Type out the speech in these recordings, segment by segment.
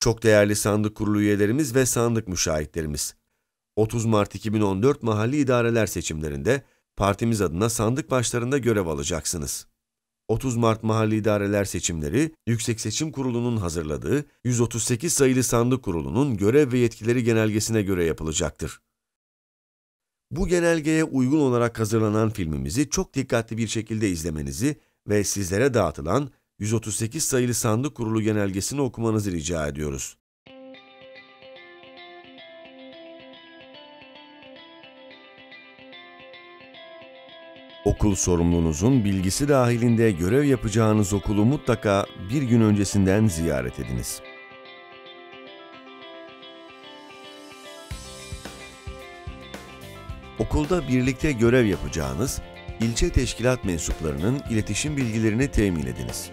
Çok değerli sandık kurulu üyelerimiz ve sandık müşahitlerimiz. 30 Mart 2014 mahalli idareler seçimlerinde partimiz adına sandık başlarında görev alacaksınız. 30 Mart mahalli idareler seçimleri Yüksek Seçim Kurulu'nun hazırladığı 138 sayılı sandık kurulunun görev ve yetkileri genelgesine göre yapılacaktır. Bu genelgeye uygun olarak hazırlanan filmimizi çok dikkatli bir şekilde izlemenizi ve sizlere dağıtılan 138 sayılı sandık kurulu genelgesini okumanızı rica ediyoruz. Okul sorumlunuzun bilgisi dahilinde görev yapacağınız okulu mutlaka bir gün öncesinden ziyaret ediniz. Okulda birlikte görev yapacağınız ilçe teşkilat mensuplarının iletişim bilgilerini temin ediniz.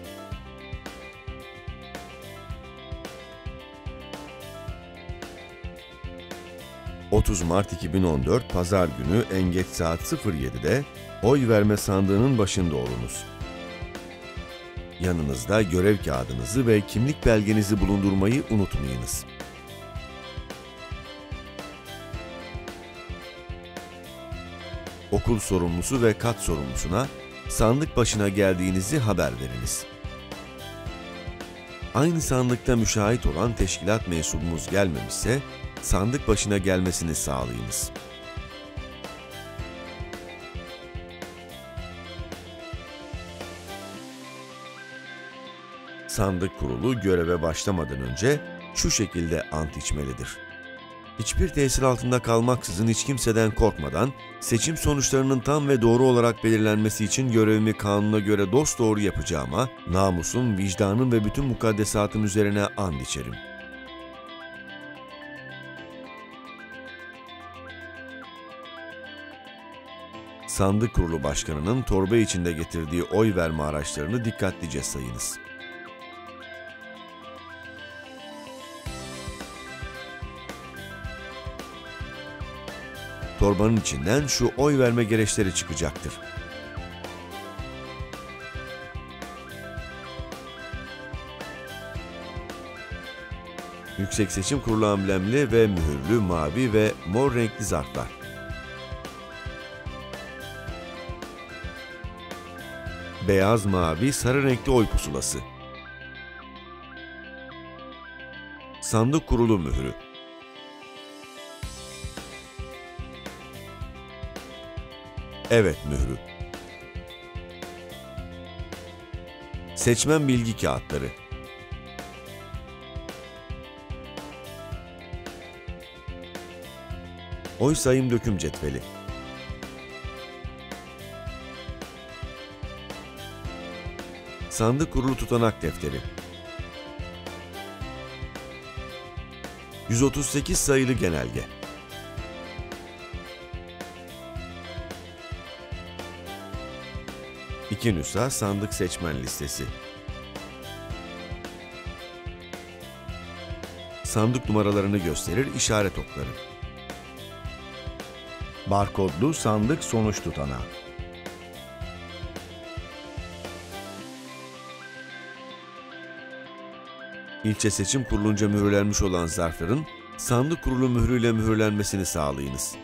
...30 Mart 2014 Pazar günü en geç saat 07'de oy verme sandığının başında olunuz. Yanınızda görev kağıdınızı ve kimlik belgenizi bulundurmayı unutmayınız. Okul sorumlusu ve kat sorumlusuna sandık başına geldiğinizi haber veriniz. Aynı sandıkta müşahit olan teşkilat mensubumuz gelmemişse, sandık başına gelmesini sağlayınız. Sandık kurulu göreve başlamadan önce şu şekilde ant içmelidir. Hiçbir tesir altında kalmaksızın hiç kimseden korkmadan, seçim sonuçlarının tam ve doğru olarak belirlenmesi için görevimi kanuna göre dosdoğru yapacağıma, namusum, vicdanım ve bütün mukaddesatım üzerine and içerim. Sandık Kurulu Başkanı'nın torba içinde getirdiği oy verme araçlarını dikkatlice sayınız. Torbanın içinden şu oy verme gereçleri çıkacaktır. Yüksek Seçim Kurulu amblemli ve mühürlü mavi ve mor renkli zarflar. Beyaz, mavi, sarı renkli oy pusulası. Sandık kurulu mührü. Evet mührü. Seçmen bilgi kağıtları. Oy sayım döküm cetveli. Sandık kurulu tutanak defteri. 138 sayılı genelge. İki nüsa sandık seçmen listesi. Sandık numaralarını gösterir işaret okları. Barkodlu sandık sonuç tutanağı. İlçe seçim kurulunca mühürlenmiş olan zarfların sandık kurulu mührüyle mühürlenmesini sağlayınız.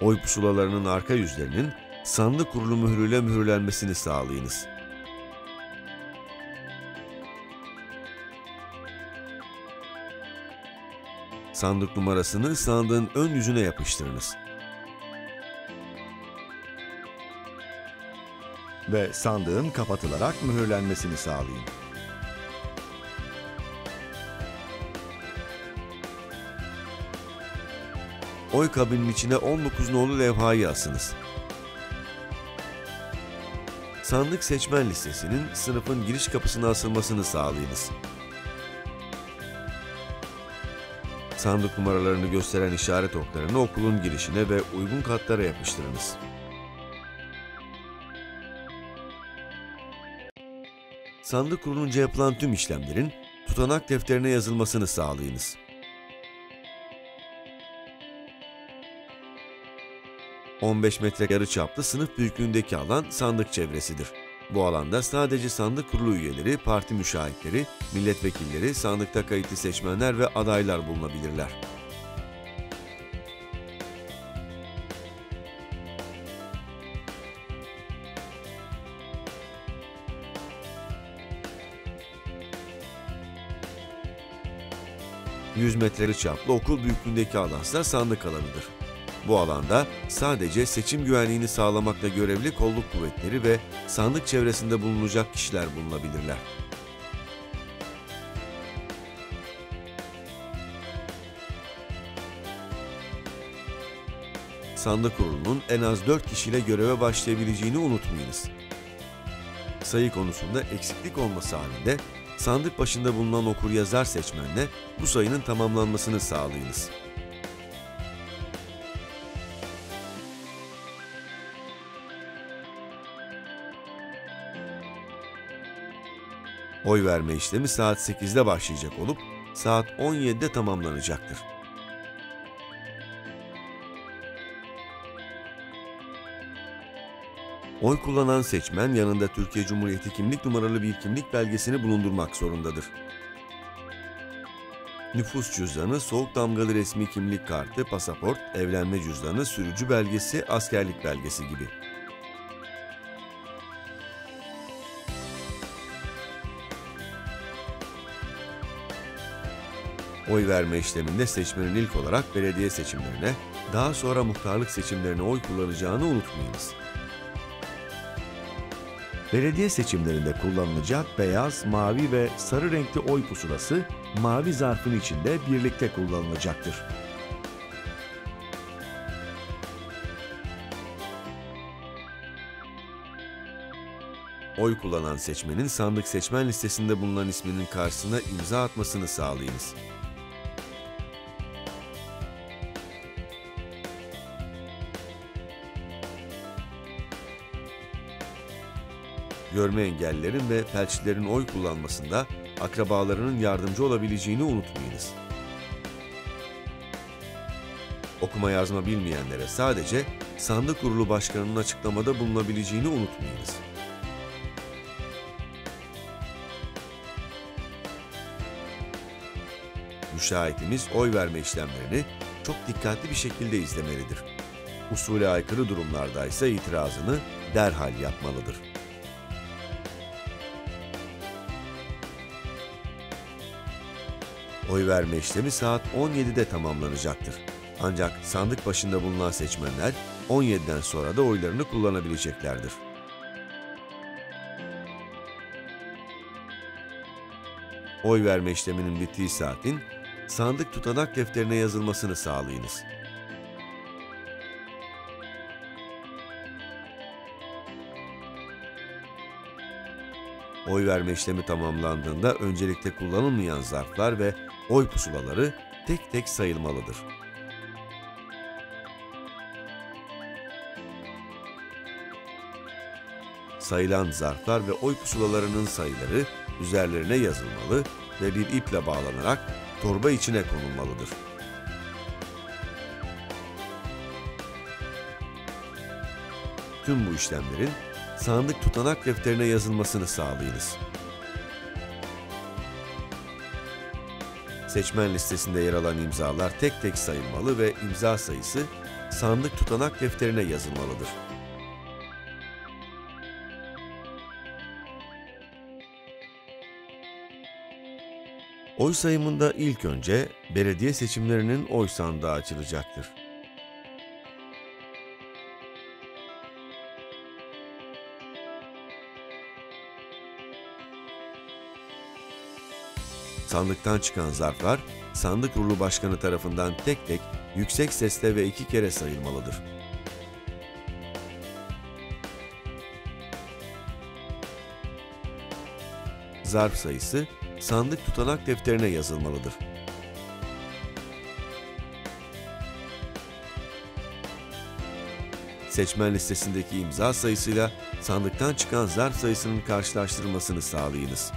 Oy pusulalarının arka yüzlerinin sandık kurulu mührüyle mühürlenmesini sağlayınız. Sandık numarasını sandığın ön yüzüne yapıştırınız. Ve sandığın kapatılarak mühürlenmesini sağlayın. Oy kabinin içine 19 nolu levhayı asınız. Sandık seçmen listesinin sınıfın giriş kapısına asılmasını sağlayınız. Sandık numaralarını gösteren işaret oklarını okulun girişine ve uygun katlara yapıştırınız. Sandık kurulunca yapılan tüm işlemlerin tutanak defterine yazılmasını sağlayınız. ...15 metre yarı çaplı sınıf büyüklüğündeki alan sandık çevresidir. Bu alanda sadece sandık kurulu üyeleri, parti müşahitleri, milletvekilleri, sandıkta kayıtlı seçmenler ve adaylar bulunabilirler. ...100 metreli çaplı okul büyüklüğündeki alansa sandık alanıdır. Bu alanda sadece seçim güvenliğini sağlamakla görevli kolluk kuvvetleri ve sandık çevresinde bulunacak kişiler bulunabilirler. Sandık kurulunun en az 4 kişiyle göreve başlayabileceğini unutmayınız. Sayı konusunda eksiklik olması halinde sandık başında bulunan okur yazar seçmenle bu sayının tamamlanmasını sağlayınız. Oy verme işlemi saat 8'de başlayacak olup saat 17'de tamamlanacaktır. Oy kullanan seçmen yanında Türkiye Cumhuriyeti kimlik numaralı bir kimlik belgesini bulundurmak zorundadır. Nüfus cüzdanı, soğuk damgalı resmi kimlik kartı, pasaport, evlenme cüzdanı, sürücü belgesi, askerlik belgesi gibi. Oy verme işleminde seçmenin ilk olarak belediye seçimlerine, daha sonra muhtarlık seçimlerine oy kullanacağını unutmayınız. Belediye seçimlerinde kullanılacak beyaz, mavi ve sarı renkli oy pusulası mavi zarfın içinde birlikte kullanılacaktır. Oy kullanan seçmenin sandık seçmen listesinde bulunan isminin karşısına imza atmasını sağlayınız. Görme engellilerin ve felçlilerin oy kullanmasında akrabalarının yardımcı olabileceğini unutmayınız. Okuma yazma bilmeyenlere sadece sandık kurulu başkanının açıklamada bulunabileceğini unutmayınız. Müşahitimiz oy verme işlemlerini çok dikkatli bir şekilde izlemelidir. Usule aykırı durumlarda ise itirazını derhal yapmalıdır. Oy verme işlemi saat 17'de tamamlanacaktır. Ancak sandık başında bulunan seçmenler 17'den sonra da oylarını kullanabileceklerdir. Oy verme işleminin bittiği saatin sandık tutanak defterine yazılmasını sağlayınız. Oy verme işlemi tamamlandığında öncelikle kullanılmayan zarflar ve oy pusulaları tek tek sayılmalıdır. Sayılan zarflar ve oy pusulalarının sayıları üzerlerine yazılmalı ve bir iple bağlanarak torba içine konulmalıdır. Tüm bu işlemlerin sandık tutanak defterine yazılmasını sağlayınız. Seçmen listesinde yer alan imzalar tek tek sayılmalı ve imza sayısı sandık tutanak defterine yazılmalıdır. Oy sayımında ilk önce belediye seçimlerinin oy sandığı açılacaktır. Sandıktan çıkan zarflar, sandık kurulu başkanı tarafından tek tek, yüksek sesle ve iki kere sayılmalıdır. Zarf sayısı, sandık tutanak defterine yazılmalıdır. Seçmen listesindeki imza sayısıyla sandıktan çıkan zarf sayısının karşılaştırılmasını sağlayınız.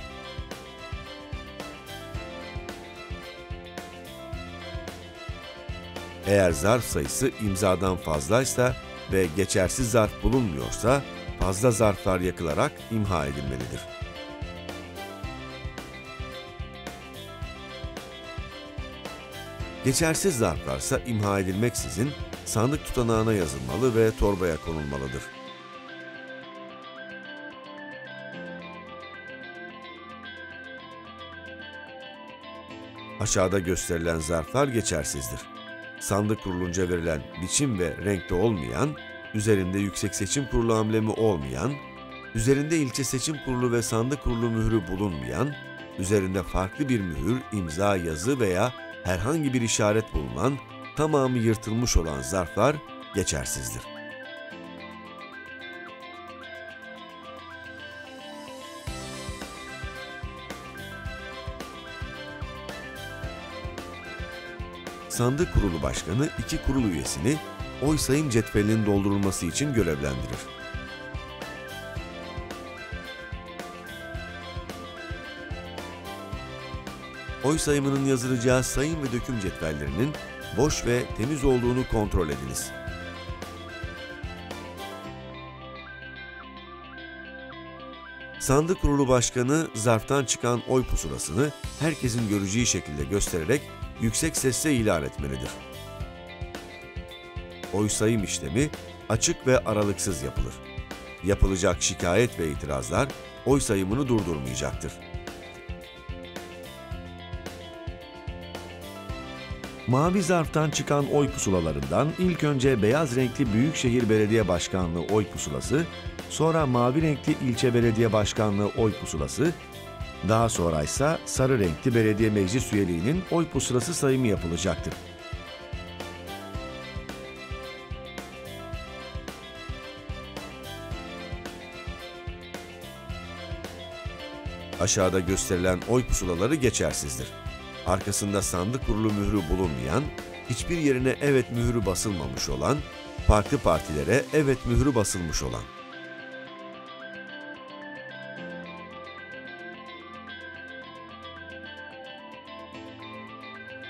Eğer zarf sayısı imzadan fazlaysa ve geçersiz zarf bulunmuyorsa fazla zarflar yakılarak imha edilmelidir. Geçersiz zarflarsa imha edilmeksizin sandık tutanağına yazılmalı ve torbaya konulmalıdır. Aşağıda gösterilen zarflar geçersizdir. Sandık kurulunca verilen biçim ve renkte olmayan, üzerinde Yüksek Seçim Kurulu amblemi olmayan, üzerinde ilçe seçim kurulu ve sandık kurulu mührü bulunmayan, üzerinde farklı bir mühür, imza, yazı veya herhangi bir işaret bulunan, tamamı yırtılmış olan zarflar geçersizdir. Sandık Kurulu Başkanı iki kurul üyesini oy sayım cetvelinin doldurulması için görevlendirir. Oy sayımının yazılacağı sayım ve döküm cetvellerinin boş ve temiz olduğunu kontrol ediniz. Sandık Kurulu Başkanı zarftan çıkan oy pusulasını herkesin göreceği şekilde göstererek yüksek sesle ilan etmelidir. Oy sayım işlemi açık ve aralıksız yapılır. Yapılacak şikayet ve itirazlar oy sayımını durdurmayacaktır. Mavi zarftan çıkan oy pusulalarından ilk önce beyaz renkli Büyükşehir Belediye Başkanlığı oy pusulası, sonra mavi renkli ilçe belediye başkanlığı oy pusulası, daha sonra ise sarı renkli belediye meclis üyeliğinin oy pusulası sayımı yapılacaktır. Aşağıda gösterilen oy pusulaları geçersizdir. Arkasında sandık kurulu mührü bulunmayan, hiçbir yerine evet mührü basılmamış olan, farklı partilere evet mührü basılmış olan.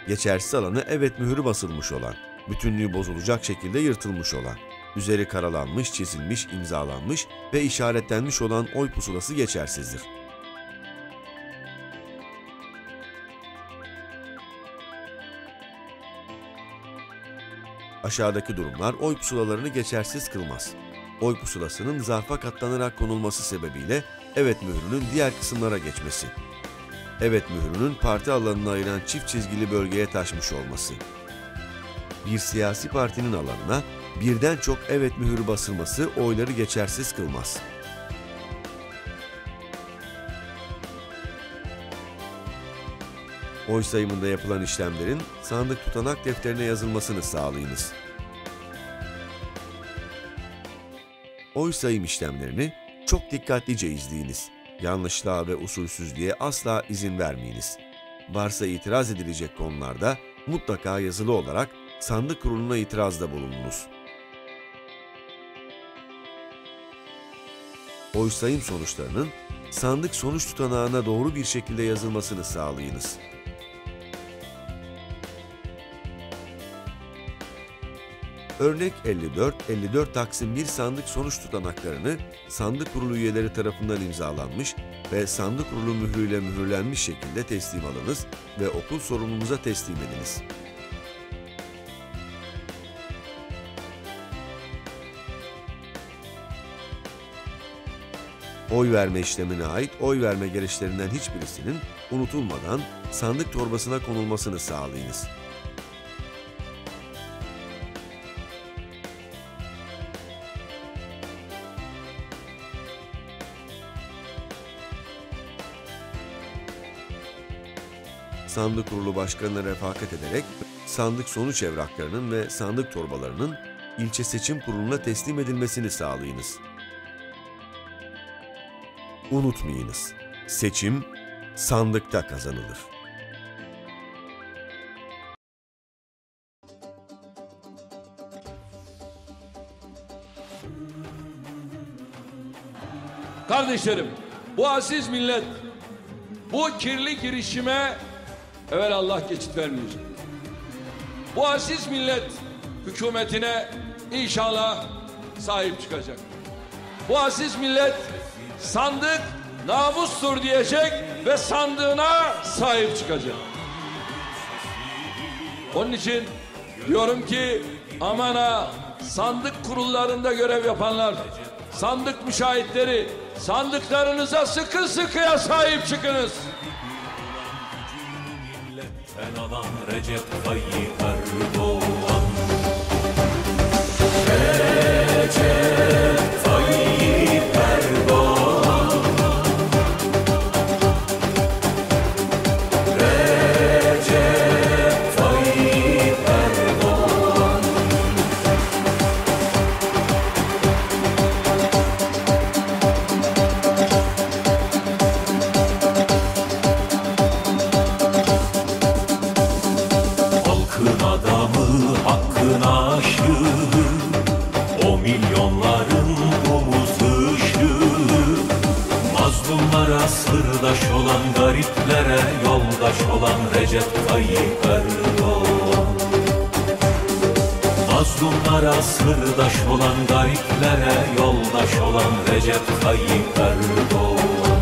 Geçersiz alanı evet mührü basılmış olan, bütünlüğü bozulacak şekilde yırtılmış olan, üzeri karalanmış, çizilmiş, imzalanmış ve işaretlenmiş olan oy pusulası geçersizdir. Aşağıdaki durumlar oy pusulalarını geçersiz kılmaz. Oy pusulasının zarfa katlanarak konulması sebebiyle evet mührünün diğer kısımlara geçmesi. Evet mührünün parti alanını ayıran çift çizgili bölgeye taşmış olması. Bir siyasi partinin alanına birden çok evet mührü basılması oyları geçersiz kılmaz. Oy sayımında yapılan işlemlerin sandık tutanak defterine yazılmasını sağlayınız. Oy sayım işlemlerini çok dikkatlice izleyiniz. Yanlışlığa ve usulsüzlüğe asla izin vermeyiniz. Varsa itiraz edilecek konularda mutlaka yazılı olarak sandık kuruluna itirazda bulununuz. Oy sayım sonuçlarının sandık sonuç tutanağına doğru bir şekilde yazılmasını sağlayınız. Örnek 54, 54 Taksim 1 sandık sonuç tutanaklarını sandık kurulu üyeleri tarafından imzalanmış ve sandık kurulu mührüyle mühürlenmiş şekilde teslim alınız ve okul sorumlumuza teslim ediniz. Oy verme işlemine ait oy verme gereçlerinden hiçbirisinin unutulmadan sandık torbasına konulmasını sağlayınız. Sandık kurulu başkanına refakat ederek sandık sonuç evraklarının ve sandık torbalarının ilçe seçim kuruluna teslim edilmesini sağlayınız. Unutmayınız, seçim sandıkta kazanılır. Kardeşlerim, bu aziz millet bu kirli girişime evvel Allah geçit vermeyecek. Bu aziz millet hükümetine inşallah sahip çıkacak. bu aziz millet sandık namustur diyecek ve sandığına sahip çıkacak. Onun için diyorum ki aman ha sandık kurullarında görev yapanlar, sandık müşahitleri, sandıklarınıza sıkı sıkıya sahip çıkınız. Ben alan Recep Tayyip gariplere Yoldaş olan Recep Tayyip Erdoğan? Mazlumlara sırdaş olan gariplere Yoldaş olan Recep Tayyip Erdoğan